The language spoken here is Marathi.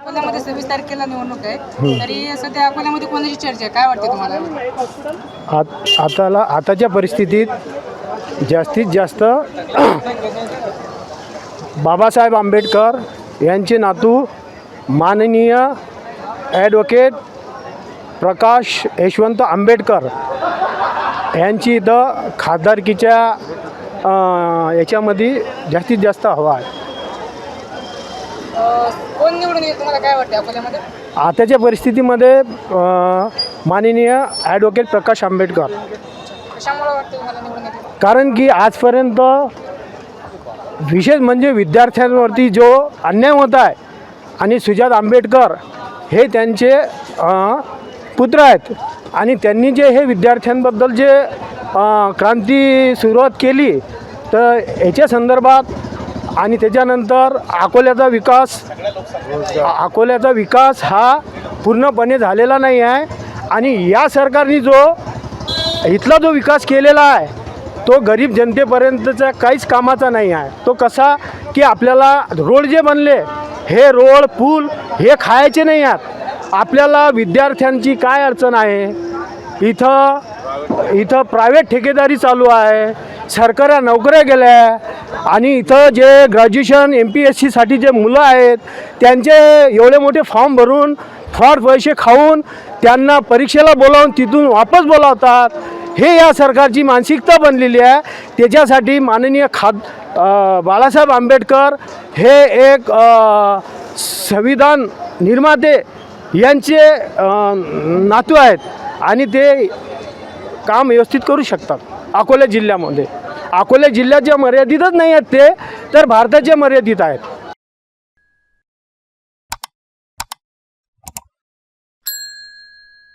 अकोल्यामध्ये सव्वीस तारखेला निवडणूक आहे. तरी सध्या अकोल्यामध्ये कोणाची चर्चा आहे? काय वाटते तुम्हाला? आत आताला आताच्या परिस्थितीत जास्तीत जास्त बाबासाहेब आंबेडकर यांचे नातू माननीय ॲडव्होकेट प्रकाश यशवंत आंबेडकर यांची इथं खासदारकीच्या अं, याच्यामध्ये जास्तीत जास्त हवा आहे. कोण निवडून येईल? तुम्हाला काय वाटते अकोल्यामध्ये? आताच्या परिस्थितीमध्ये अं, माननीय ॲडव्होकेट प्रकाश आंबेडकर. कशामुळे वाटतं तुम्हाला निवडून येतील? कारण की आजपर्यंत विशेष म्हणजे विद्यार्थ्यांवरती जो अन्याय होत आहे आणि सुजात आंबेडकर हे त्यांचे अ, पुत्र आहेत. आणि त्यांनी जे हे विद्यार्थ्यांबद्दल जे अ, क्रांती सुरुवात केली तर याच्या संदर्भात आणि त्याच्यानंतर अकोल्याचा विकास अकोल्याचा विकास हा पूर्णपणे झालेला नाही आहे. आणि या सरकारने जो इथला जो विकास केलेला आहे तो गरीब जनतेपर्यंतचा काहीच कामाचा नाही आहे. तो कसा की आपल्याला रोड जे बनले हे रोड पूल हे खायचे नाही आहेत. आपल्याला विद्यार्थ्यांची काय अडचण आहे? इथं इथं प्रायव्हेट ठेकेदारी चालू आहे. सरकारा नोकऱ्या गेल्या. आणि इथं जे ग्रॅज्युएशन एम पी एस सीसाठी जे मुलं आहेत त्यांचे एवढे मोठे फॉर्म भरून फ्रॉड पैसे खाऊन त्यांना परीक्षेला बोलावून तिथून वापस बोलावतात. हे या सरकारची मानसिकता बनलेली आहे. त्याच्यासाठी माननीय खाद बाळासाहेब आंबेडकर हे एक संविधान निर्माते यांचे नातू आहेत. आणि ते काम व्यवस्थित करू शकतात अकोला जिल्ह्यामध्ये. अकोला जिल्ह्याच्या मर्यादितच नाही आहेत ते तर भारताच्या मर्यादित आहेत.